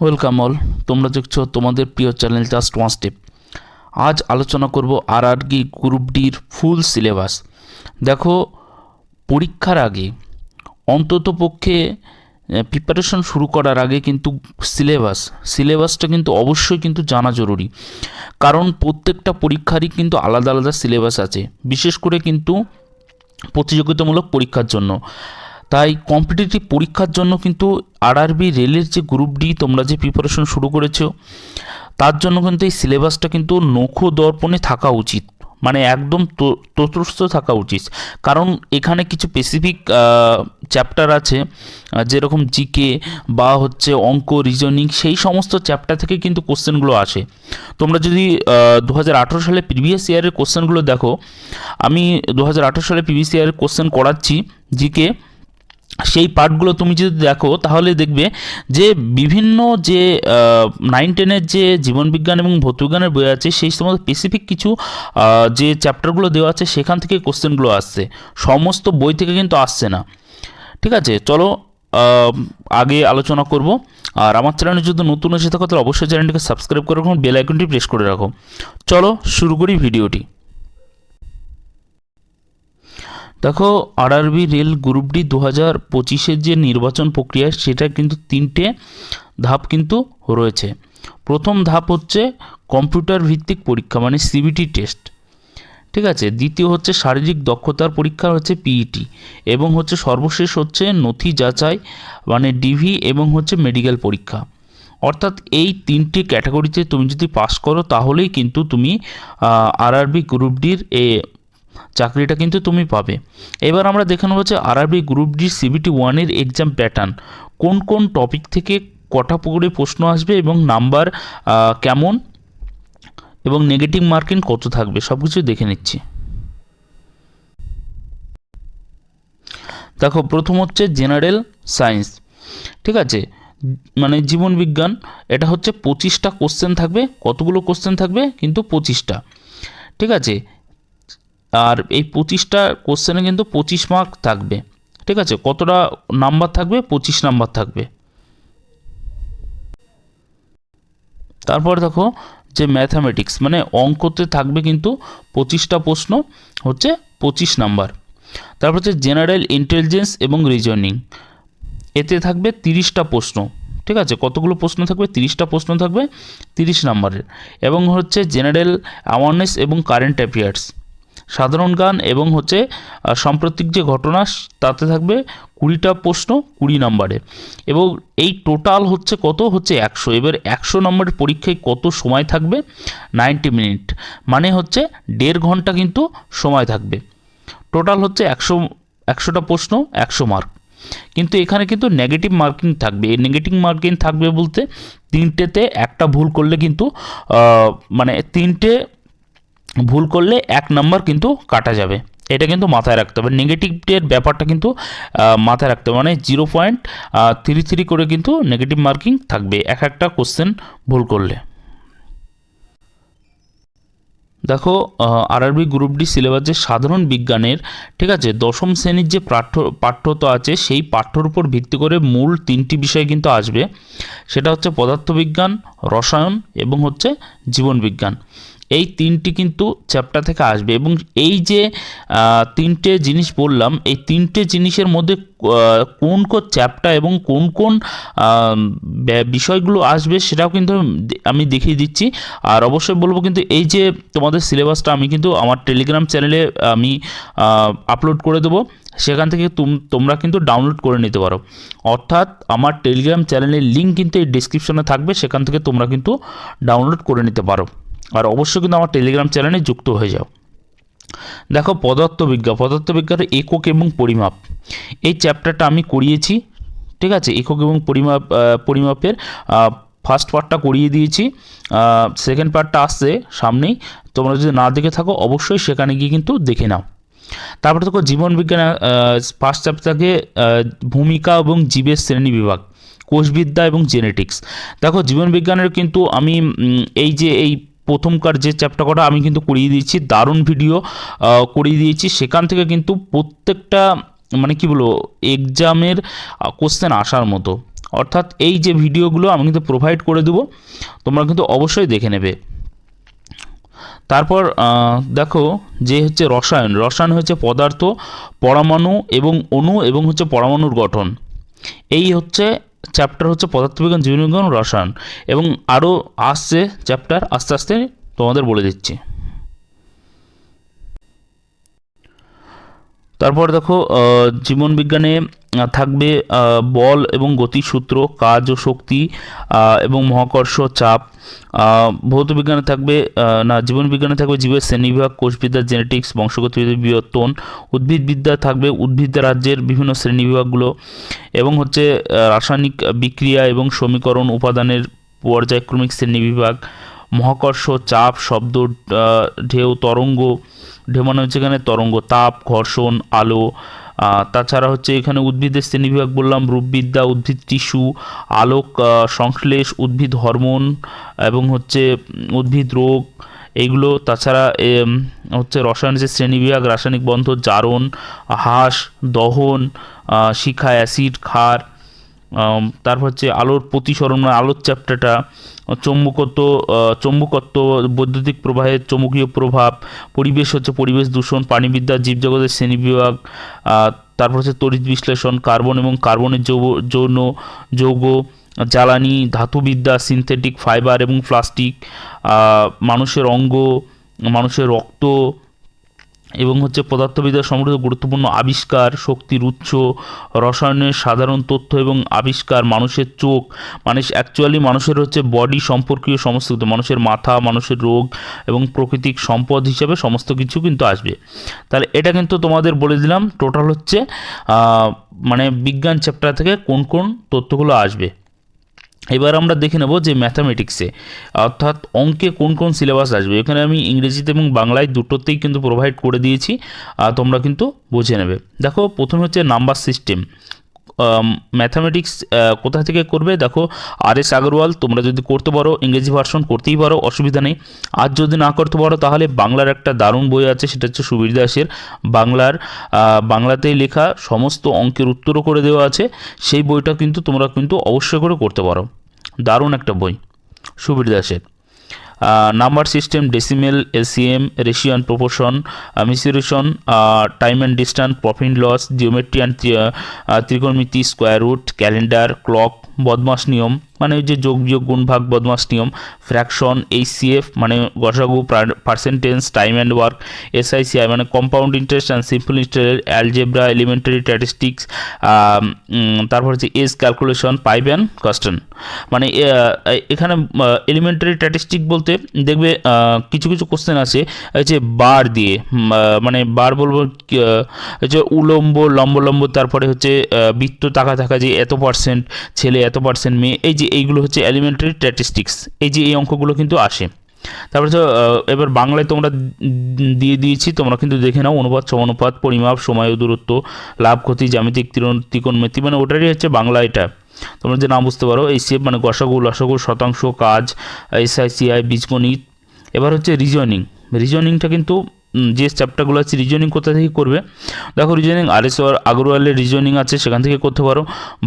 Welcome all তোমরা দেখছ তোমাদের প্রিয় চ্যানেল জাস্ট ওয়ান স্টেপ আজ আলোচনা করব আর আর কি গ্রুপ ডির ফুল সিলেবাস দেখো, পরীক্ষার আগে, অন্তত পক্ষে প্রিপারেশন শুরু করার আগে কিন্তু সিলেবাস সিলেবাসটা কিন্তু অবশ্যই কিন্তু জানা জরুরি। কারণ প্রত্যেকটা পরীক্ষারই কিন্তু আলাদা আলাদা সিলেবাস আছে। বিশেষ করে কিন্তু প্রতিযোগিতামূলক পরীক্ষার জন্য। তাই কম্পিটিটিভ পরীক্ষার জন্য কিন্তু আরআরবি রেলের যে গ্রুপ ডি তোমরা যে প্রিপারেশন শুরু করেছ, তার জন্য কিন্তু এই সিলেবাসটা কিন্তু নখো দর্পণে থাকা উচিত। মানে একদম তো- তটস্থ থাকা উচিত। কারণ এখানে কিছু স্পেসিফিক চ্যাপ্টার আছে যেরকম জিকে বা হচ্ছে অঙ্ক রিজনিং সেই সমস্ত চ্যাপ্টার থেকে কিন্তু কোশ্চেনগুলো আসে। তোমরা যদি দু হাজার আঠেরো সালে প্রিভিয়াস ইয়ারের কোশ্চেনগুলো দেখো, আমি দু হাজার আঠেরো সালে প্রিভিয়াস ইয়ারের কোশ্চেন করাচ্ছি জিকে সেই পার্টগুলো তুমি যদি দেখো, তাহলে দেখবে যে বিভিন্ন যে নাইন টেনের যে জীবনবিজ্ঞান এবং ভৌতবিজ্ঞানের বই আছে, সেই সমস্ত স্পেসিফিক কিছু যে চ্যাপ্টারগুলো দেওয়া আছে, সেখান থেকে কোশ্চেনগুলো আসছে। সমস্ত বই থেকে কিন্তু আসছে না। ঠিক আছে? চলো আগে আলোচনা করব। আর আমার চ্যানেলে যদি নতুন এসে থাকো, তাহলে অবশ্যই চ্যানেলটিকে সাবস্ক্রাইব করে রাখুন বেল আইকনটি প্রেস করে রাখো। চলো, শুরু করি ভিডিওটি দেখো আরআরবি রেল গ্রুপ ডি দু হাজার পঁচিশের যে নির্বাচন প্রক্রিয়া, সেটা কিন্তু তিনটে ধাপ কিন্তু রয়েছে। প্রথম ধাপ হচ্ছে কম্পিউটার ভিত্তিক পরীক্ষা মানে সিবিটি টেস্ট ঠিক আছে? দ্বিতীয় হচ্ছে শারীরিক দক্ষতার পরীক্ষা, হচ্ছে পিইটি এবং হচ্ছে সর্বশেষ হচ্ছে নথি যাচাই মানে ডিভি এবং হচ্ছে মেডিকেল পরীক্ষা। অর্থাৎ এই তিনটি ক্যাটাগরিতে তুমি যদি পাস করো, তাহলেই কিন্তু তুমি আরআরবি গ্রুপ ডির এ চাকরিটা কিন্তু তুমি পাবে। এবার আমরা দেখে নেব যে আরআরবি গ্রুপ ডি সিবিটি ওয়ানের এক্সাম প্যাটার্ন কোন কোন টপিক থেকে কটা করে প্রশ্ন আসবে এবং নাম্বার কেমন এবং নেগেটিভ মার্কিং কত থাকবে সব কিছু দেখে নিচ্ছি। দেখো, প্রথম হচ্ছে জেনারেল সায়েন্স ঠিক আছে? মানে জীবন বিজ্ঞান, এটা হচ্ছে পঁচিশটা কোশ্চেন থাকবে, কতগুলো কোশ্চেন থাকবে? কিন্তু পঁচিশটা। ঠিক আছে? আর এই পঁচিশটা কোশ্চেনে কিন্তু পঁচিশ মার্ক থাকবে। ঠিক আছে? কতটা নাম্বার থাকবে? পঁচিশ নাম্বার থাকবে। তারপর দেখো যে ম্যাথামেটিক্স মানে অঙ্কতে থাকবে কিন্তু পঁচিশটা প্রশ্ন হচ্ছে পঁচিশ নাম্বার তারপর হচ্ছে জেনারেল ইন্টেলিজেন্স এবং রিজনিং এতে থাকবে তিরিশটা প্রশ্ন। ঠিক আছে? কতগুলো প্রশ্ন থাকবে? তিরিশটা প্রশ্ন থাকবে তিরিশ নাম্বারের এবং হচ্ছে জেনারেল অ্যাওয়ারনেস এবং কারেন্ট অ্যাফেয়ার্স সাধারণ গান এবং হচ্ছে সাম্প্রতিক যে ঘটনা, তাতে থাকবে কুড়িটা প্রশ্ন কুড়ি নাম্বারে। এবং এই টোটাল হচ্ছে কত? হচ্ছে একশো। এবার একশো নম্বরের পরীক্ষায় কত সময় থাকবে? Ninety minute. মানে হচ্ছে দেড় ঘণ্টা কিন্তু সময় থাকবে। টোটাল হচ্ছে একশো, একশোটা প্রশ্ন, একশো মার্ক। কিন্তু এখানে কিন্তু নেগেটিভ মার্কিং থাকবে। এই নেগেটিভ মার্কিং থাকবে বলতে তিনটেতে একটা ভুল করলে কিন্তু মানে তিনটে ভুল করলে এক নাম্বার কিন্তু কাটা যাবে। এটা কিন্তু মাথায় রাখতে হবে। নেগেটিভের ব্যাপারটা কিন্তু মাথায় রাখতে হবে। মানে জিরো পয়েন্ট থ্রি থ্রি করে কিন্তু নেগেটিভ মার্কিং থাকবে এক একটা কোশ্চেন ভুল করলে। দেখো আরআরবি গ্রুপ ডি সিলেবাস যে সাধারণ বিজ্ঞানের, ঠিক আছে, দশম শ্রেণির যে পাঠ্য, পাঠ্যত আছে, সেই পাঠ্যর উপর ভিত্তি করে মূল তিনটি বিষয় কিন্তু আসবে। সেটা হচ্ছে পদার্থবিজ্ঞান, রসায়ন এবং হচ্ছে জীবনবিজ্ঞান। এই তিনটি কিন্তু চ্যাপ্টার থেকে আসবে এবং এই যে তিনটে জিনিস বললাম, এই তিনটে জিনিসের মধ্যে কোন কোন চ্যাপ্টার এবং কোন কোন বিষয়গুলো আসবে সেটাও কিন্তু আমি দেখিয়ে দিচ্ছি। আর অবশ্যই বলব কিন্তু এই যে তোমাদের সিলেবাসটা আমি কিন্তু আমার টেলিগ্রাম চ্যানেলে আমি আপলোড করে দেবো। সেখান থেকে তুম- তোমরা কিন্তু ডাউনলোড করে নিতে পারো। অর্থাৎ আমার টেলিগ্রাম চ্যানেলের লিঙ্ক কিন্তু এই ডিসক্রিপশনে থাকবে। সেখান থেকে তোমরা কিন্তু ডাউনলোড করে নিতে পারো। আর অবশ্যই কিন্তু আমার টেলিগ্রাম চ্যানেলে যুক্ত হয়ে যাও। দেখো, পদার্থবিজ্ঞান, পদার্থবিজ্ঞানের একক এবং পরিমাপ। এই চ্যাপ্টারটা আমি করিয়েছি, ঠিক আছে? একক এবং পরিমাপ পরিমাপের ফার্স্ট পার্টটা করিয়ে দিয়েছি। সেকেন্ড পার্টটা আসছে সামনেই। তোমরা যদি না দেখে থাকো, অবশ্যই সেখানে গিয়ে কিন্তু দেখে নাও। তারপরে দেখো জীবনবিজ্ঞান ফার্স্ট চ্যাপ্টারকে ভূমিকা এবং জীবের শ্রেণি বিভাগ, কোষবিদ্যা এবং জেনেটিক্স দেখো জীবনবিজ্ঞানের কিন্তু আমি এই যে এই প্রথমকার যে চ্যাপ্টার কটা আমি কিন্তু করিয়ে দিয়েছি, দারুণ ভিডিও করিয়ে দিয়েছি। সেখান থেকে কিন্তু প্রত্যেকটা মানে কি বলব এক্সামের কোশ্চেন আসার মতো। অর্থাৎ এই যে ভিডিওগুলো আমি কিন্তু প্রোভাইড করে দেবো, তোমরা কিন্তু অবশ্যই দেখে নেবে। তারপর দেখো যে হচ্ছে রসায়ন। রসায়ন হচ্ছে পদার্থ, পরমাণু এবং অণু এবং হচ্ছে পরমাণুর গঠন। এই হচ্ছে চ্যাপ্টার হচ্ছে পদার্থবিজ্ঞান জীবনবিজ্ঞান রসায়ন এবং আরও আসছে চ্যাপ্টার আস্তে আস্তে তোমাদের বলে দিচ্ছি। তারপর দেখো জীবনবিজ্ঞানে থাকবে বল এবং গতিসূত্র কাজ ও শক্তি এবং মহাকর্ষ চাপ। আহ, ভৌতবিজ্ঞানে থাকবে না জীবনবিজ্ঞানে থাকবে জীবের শ্রেণীবিভাগ কোষবিদ্যা জেনেটিক্স বংশগতিবিদ্যা বিবর্তন। উদ্ভিদবিদ্যা থাকবে উদ্ভিদ রাজ্যের বিভিন্ন শ্রেণীবিভাগগুলো এবং হচ্ছে রাসায়নিক বিক্রিয়া এবং সমীকরণ উপাদানের পর্যায়ক্রমিক শ্রেণীবিভাগ মহাকর্ষ চাপ শব্দ ঢেউ তরঙ্গ ঢেউ মানে হচ্ছে এখানে তরঙ্গ তাপ, ঘর্ষণ, আলো তাছাড়া হচ্ছে এখানে উদ্ভিদের শ্রেণীবিভাগ বললাম, রূপবিদ্যা, উদ্ভিদ টিস্যু, আলোক সংশ্লেষ, উদ্ভিদ হরমোন এবং হচ্ছে উদ্ভিদ রোগ এইগুলো তাছাড়া হচ্ছে রসায়নের যে শ্রেণীবিভাগ, রাসায়নিক বন্ধন, জারণ, হাঁস, দহন শিখা, অ্যাসিড, ক্ষার তারপর হচ্ছে আলোর প্রতিসরণ মানে আলোর চ্যাপ্টারটা চৌম্বকত্ব চৌম্বকত্ব, বৈদ্যুতিক প্রবাহের চৌম্বকীয় প্রভাব, পরিবেশ হচ্ছে পরিবেশ দূষণ, প্রাণীবিদ্যা, জীবজগতের শ্রেণীবিভাগ তারপর হচ্ছে তড়িৎ বিশ্লেষণ, কার্বন এবং কার্বনের যৌন, যৌগ, জ্বালানি, ধাতুবিদ্যা, সিনথেটিক ফাইবার এবং প্লাস্টিক মানুষের অঙ্গ, মানুষের রক্ত এবং হচ্ছে পদার্থবিদ্যা সমৃদ্ধ গুরুত্বপূর্ণ আবিষ্কার, শক্তির উৎস, রসায়নের সাধারণ তথ্য এবং আবিষ্কার, মানুষের চোখ মানে অ্যাকচুয়ালি মানুষের হচ্ছে বডি সম্পর্কীয় সমস্ত কিছু, মানুষের মাথা, মানুষের রোগ এবং প্রাকৃতিক সম্পদ হিসাবে সমস্ত কিছু কিন্তু আসবে। তাহলে এটা কিন্তু তোমাদের বলে দিলাম টোটাল হচ্ছে মানে বিজ্ঞান চ্যাপ্টার থেকে কোন কোন তথ্যগুলো আসবে। এবার আমরা দেখে নেব যে ম্যাথামেটিক্সে অর্থাৎ অঙ্কে কোন কোন সিলেবাস আসবে। এখানে আমি ইংরেজিতে এবং বাংলায় দুটোতেই কিন্তু প্রোভাইড করে দিয়েছি, আর তোমরা কিন্তু বুঝে নেবে। দেখো, প্রথমে হচ্ছে নাম্বার সিস্টেম ম্যাথামেটিক্স কোথা থেকে করবে? দেখো আর এস আগরওয়াল তোমরা যদি করতে পারো, ইংরেজি ভার্সন করতেই পারো, অসুবিধা নেই। আর যদি না করতে পারো, তাহলে বাংলার একটা দারুণ বই আছে, সেটা হচ্ছে সুবীর দাসের বাংলার বাংলাতেই লেখা সমস্ত অঙ্কের উত্তরও করে দেওয়া আছে। সেই বইটা কিন্তু তোমরা কিন্তু অবশ্যই করে করতে পারো। দারুণ একটা বই সুবীর দাসের number system decimal ACM ratio and proportion mensuration time and distance profit loss geometry and ত্রিকোণমিতি square root calendar clock BODMAS নিয়ম মানে যে যোগ বিয়োগ গুণ ভাগ বদমাস নিয়ম ফ্র্যাকশন এইচসিএফ মানে গসাগু percentage time and work SICI মানে compound interest and simple interest algebra elementary statistics তারপর হচ্ছে age calculation pipe and cistern মানে এখানে এলিমেন্টারি স্ট্যাটিস্টিক বলতে দেখবে কিছু কিছু কোশ্চেন আছে যে বার দিয়ে মানে বার বলব যে উলম্ব লম্ব লম্ব তারপরে হচ্ছে বৃত্ত তাকা থাকা যে এত পার্সেন্ট ছেলে এত পার্সেন্ট মেয়ে এই যে এইগুলো হচ্ছে এলিমেন্টারি স্ট্যাটিস্টিক্স এই যে এই অঙ্কগুলো কিন্তু আসে। তারপরে তো এবার বাংলায় তোমরা দিয়ে দিয়েছি, তোমরা কিন্তু দেখে নাও, অনুপাত, সমানুপাত, পরিমাপ, সময় ও দূরত্ব, লাভ, ক্ষতি, জ্যামিতিক ত্রিকোণ- ত্রিকোণমিতি মানে ওটারই হচ্ছে বাংলা এটা। তোমরা যে নাম বুঝতে পারো, এই সেপ মানে গসাগু, লসাগু, শতাংশ, কাজ এসআইসিআই বীজগণিত। এবার হচ্ছে রিজনিং রিজনিংটা কিন্তু যে চ্যাপ্টারগুলো আছে রিজনিং কোথা থেকে করবে? দেখো রিজনিং আর এস আগরওয়ালের রিজনিং আছে, সেখান থেকে করতে পারো।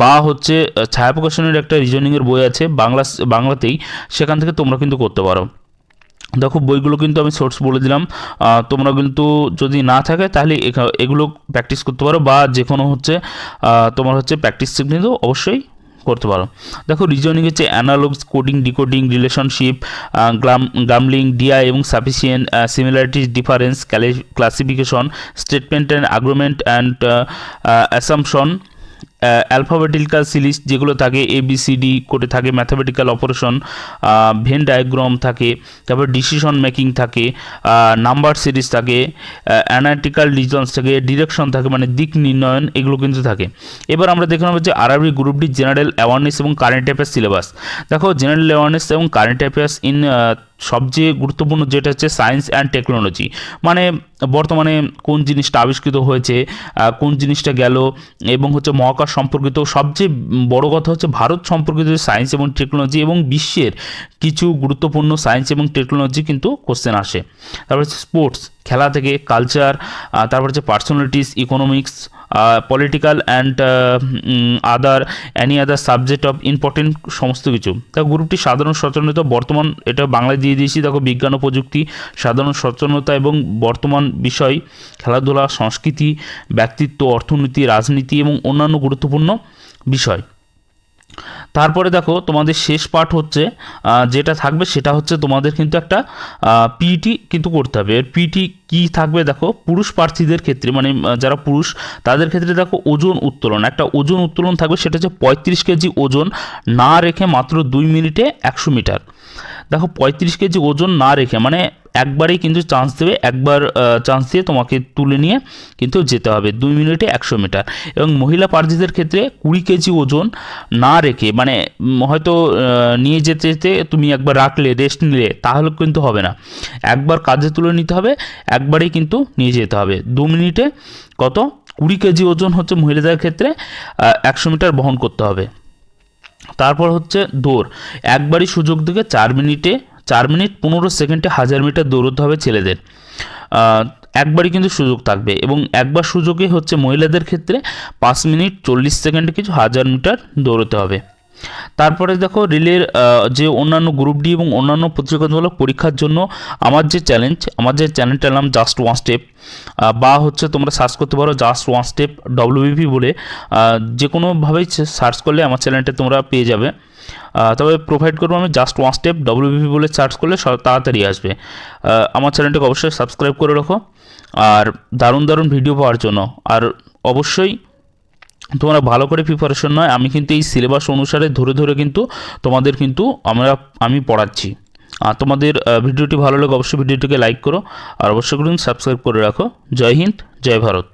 বা হচ্ছে ছায়া প্রকাশনের একটা রিজনিংয়ের বই আছে, বাংলা, বাংলাতেই, সেখান থেকে তোমরা কিন্তু করতে পারো। দেখো, বইগুলো কিন্তু আমি সোর্স বলে দিলাম। তোমরা কিন্তু যদি না থাকে, তাহলে এগুলো প্র্যাকটিস করতে পারো। বা যে কোনো হচ্ছে তোমার হচ্ছে প্র্যাকটিস কিন্তু অবশ্যই করতে পারো। দেখো রিজনিং হচ্ছে অ্যানালগস কোডিং ডিকোডিং রিলেশনশিপ গ্রাম গ্রামলিং ডিআই এবং sufficient similarities difference classification statement and argument and assumption alphabetical series যেগুলো থাকে এ বি সি ডি করে থাকে ম্যাথামেটিক্যাল অপারেশন ভেন ডায়াগ্রাম থাকে, তারপর ডিসিশন মেকিং থাকে নাম্বার সিরিজ থাকে অ্যানালিটিক্যাল ডিজনস থাকে ডিরেকশন থাকে মানে দিক নির্ণয়ন, এগুলো কিন্তু থাকে। এবার আমরা দেখে নেব যে RB group D general awareness এবং কারেন্ট অ্যাফেয়ার্স সিলেবাস দেখো জেনারেল অ্যাওয়ারনেস এবং কারেন্ট অ্যাফেয়ার্স ইন সবচেয়ে গুরুত্বপূর্ণ যেটা হচ্ছে সায়েন্স অ্যান্ড টেকনোলজি মানে বর্তমানে কোন জিনিসটা আবিষ্কৃত হয়েছে কোন জিনিসটা গেল, এবং হচ্ছে মহাকাশ সম্পর্কিত সবচেয়ে বড় কথা হচ্ছে ভারত সম্পর্কিত সায়েন্স এবং টেকনোলজি এবং বিশ্বের কিছু গুরুত্বপূর্ণ সায়েন্স এবং টেকনোলজি কিন্তু কোশ্চেন আসে। তারপর হচ্ছে স্পোর্টস খেলা থেকে কালচার তারপর হচ্ছে personalities economics political and other any other subject of important সমস্ত কিছু। তা গ্রুপটি সাধারণ সচেতনতা, বর্তমান এটা বাংলায় দিয়ে দিয়েছি, দেখো বিজ্ঞান ও প্রযুক্তি, সাধারণ সচেতনতা এবং বর্তমান বিষয়, খেলাধুলা, সংস্কৃতি, ব্যক্তিত্ব, অর্থনীতি, রাজনীতি এবং অন্যান্য গুরুত্বপূর্ণ বিষয়। তারপরে দেখো, তোমাদের শেষ পার্ট হচ্ছে যেটা থাকবে সেটা হচ্ছে তোমাদের কিন্তু একটা পিটি কিন্তু করতে হবে। এর পিটি কি থাকবে দেখো, পুরুষ প্রার্থীদের ক্ষেত্রে মানে যারা পুরুষ, তাদের ক্ষেত্রে দেখো ওজন উত্তোলন। একটা ওজন উত্তোলন থাকবে, সেটা হচ্ছে পঁয়ত্রিশ কেজি ওজন না রেখে মাত্র দুই মিনিটে একশো মিটার। দেখো পঁয়ত্রিশ কেজি ওজন না রেখে মানে একবারেই কিন্তু চান্স দেবে, একবার চান্স দিয়ে তোমাকে তুলে নিয়ে কিন্তু যেতে হবে দুই মিনিটে একশো মিটার। এবং মহিলা প্রার্থীদের ক্ষেত্রে কুড়ি কেজি ওজন না রেখে মানে হয়তো নিয়ে যেতে যেতে তুমি একবার রাখলে রেস্ট নিলে, তাহলে কিন্তু হবে না। একবার কাজে তুলে নিতে হবে, একবারেই কিন্তু নিয়ে যেতে হবে। দু মিনিটে কত? কুড়ি কেজি ওজন হচ্ছে মহিলাদের ক্ষেত্রে একশো মিটার বহন করতে হবে। তারপর হচ্ছে দৌড়। একবারই সুযোগ দিকে চার মিনিটে, চার মিনিট পনেরো সেকেন্ডে হাজার মিটার দৌড়তে হবে ছেলেদের। একবারই কিন্তু সুযোগ থাকবে এবং একবার সুযোগে হচ্ছে মহিলাদের ক্ষেত্রে পাঁচ মিনিট চল্লিশ সেকেন্ডে কিছু হাজার মিটার দৌড়তে হবে। তারপরে দেখো রিলের যে অন্যান্য গ্রুপ ডি এবং অন্যান্য প্রতিযোগিতামূলক পরীক্ষার জন্য আমার যে চ্যালেঞ্জ আমার যে চ্যানেলটার নাম জাস্ট ওয়ান স্টেপ বা হচ্ছে তোমরা সার্চ করতে পারো জাস্ট ওয়ান স্টেপ ডব্লিউবিপি বলে যে কোনোভাবেই সার্চ করলে আমার চ্যানেলটা তোমরা পেয়ে যাবে। তবে প্রোভাইড করব আমি জাস্ট ওয়ান স্টেপ ডব্লিউবিপি বলে সার্চ করলে তাড়াতাড়ি আসবে। আমার চ্যানেলটাকে অবশ্যই সাবস্ক্রাইব করে রাখো, আর দারুণ দারুণ ভিডিও পাওয়ার জন্য। আর অবশ্যই তোমরা ভালো করে প্রিপারেশন নয়, আমি কিন্তু এই সিলেবাস অনুসারে ধরে ধরে কিন্তু তোমাদের কিন্তু আমরা, আমি পড়াচ্ছি। আর তোমাদের ভিডিওটি ভালো লাগে অবশ্যই ভিডিওটিকে লাইক করো, আর অবশ্যই করুন সাবস্ক্রাইব করে রাখো। জয় হিন্দ, জয় ভারত।